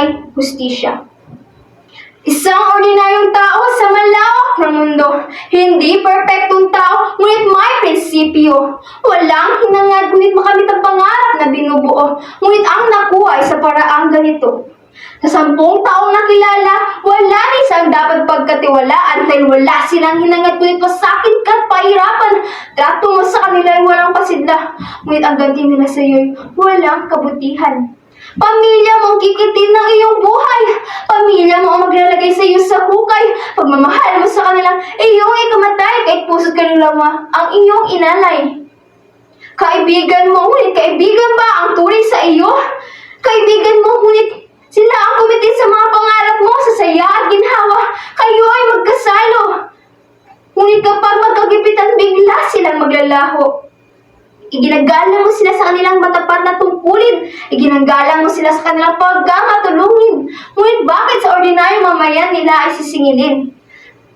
ay hustisya. Isang ordinaryong tao sa malawak na mundo. Hindi perpektong tao, ngunit may prinsipyo. Walang hinangad, ngunit makamit ang pangarap na binubuo. Ngunit ang nakuha ay sa paraang ganito. Sa sampung taong nakilala, wala ni isang dapat pagkatiwalaan dahil wala silang hinangad, ngunit masakit ka at pahirapan. Trato mo sa kanila ay walang pasidla, ngunit ang ganti nila sa iyo'y walang kabutihan. Pamilya mo ang kikitin ng iyong buhay. Pamilya mo ang maglalagay sa iyo sa hukay. Pagmamahal mo sa kanila, iyong ikamatay kahit puso't kaluluwa ang iyong inalay. Kaibigan mo, ngunit kaibigan ba ang turing sa iyo? Kaibigan mo, ngunit sila ang kumitin sa mga pangarap mo sa saya at ginhawa. Kayo ay magkasalo. Ngunit kapag magkagipitan, bigla silang maglalaho. Iginagalang mo sila sa kanilang matapat na tungkulin. Iginagalang mo sila sa kanilang pagkamatulungin. Ngunit bakit sa ordinaryong mamayan nila ay sisingilin?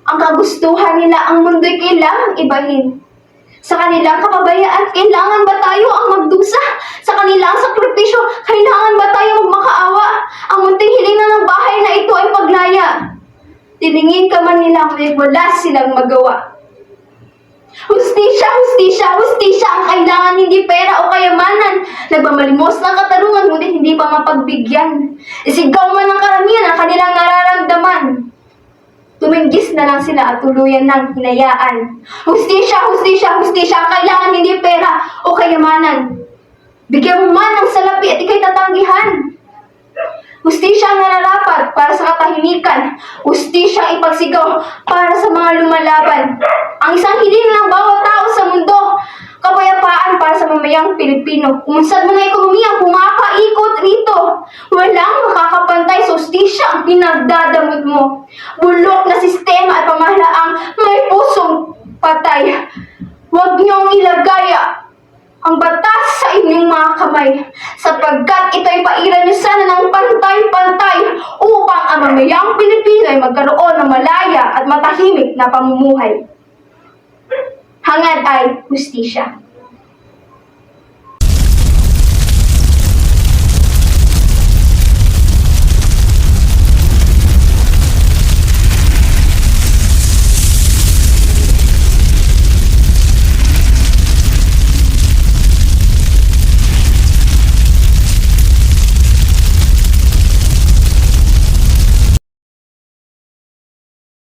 Ang kagustuhan nila ang mundo'y kailangang ibahin. Sa kanilang kapabayaan, kailangan ba tayo ang magdusa? Sa kanilang sakripisyo, kailangan ba tayo magmakaawa? Ang munting hiling na ng bahay na ito ay paglaya. Tiningin ka man nila, ngunit wala silang magawa. Hustisya, hustisya, hustisya ang kailangan hindi pera o kayamanan. Nagmamalimos ng katarungan ngunit hindi pa mapagbigyan. Isigaw man ng karamihan ang kanilang nararamdaman. Tuminggis na lang sila at tuluyan ng hinayaan. Hustisya, hustisya, hustisya ang kailangan hindi pera o kayamanan. Bigyan mo man ng salapi at ikay tatanggihan. Hustisya ang nararapat para sa katahimikan. Hustisya ang ipagsigaw para sa mga lumalaban. Ang isang hiling ng bawat tao sa mundo. Kapayapaan para sa mamayang Pilipino. Umunsad mga ekonomiya pumapaikot rito. Walang makakapantay sa ang pinagdadamot mo. Bulok na sistema at pamahalaang may pusong patay. Huwag niyong ilagay ang batas sa inyong mga kamay sapagkat ito'y pairan niyo sana ng pantay-pantay upang ang mamayang Pilipino ay magkaroon ng malaya at matahimik na pamumuhay. Hangad ay hustisya.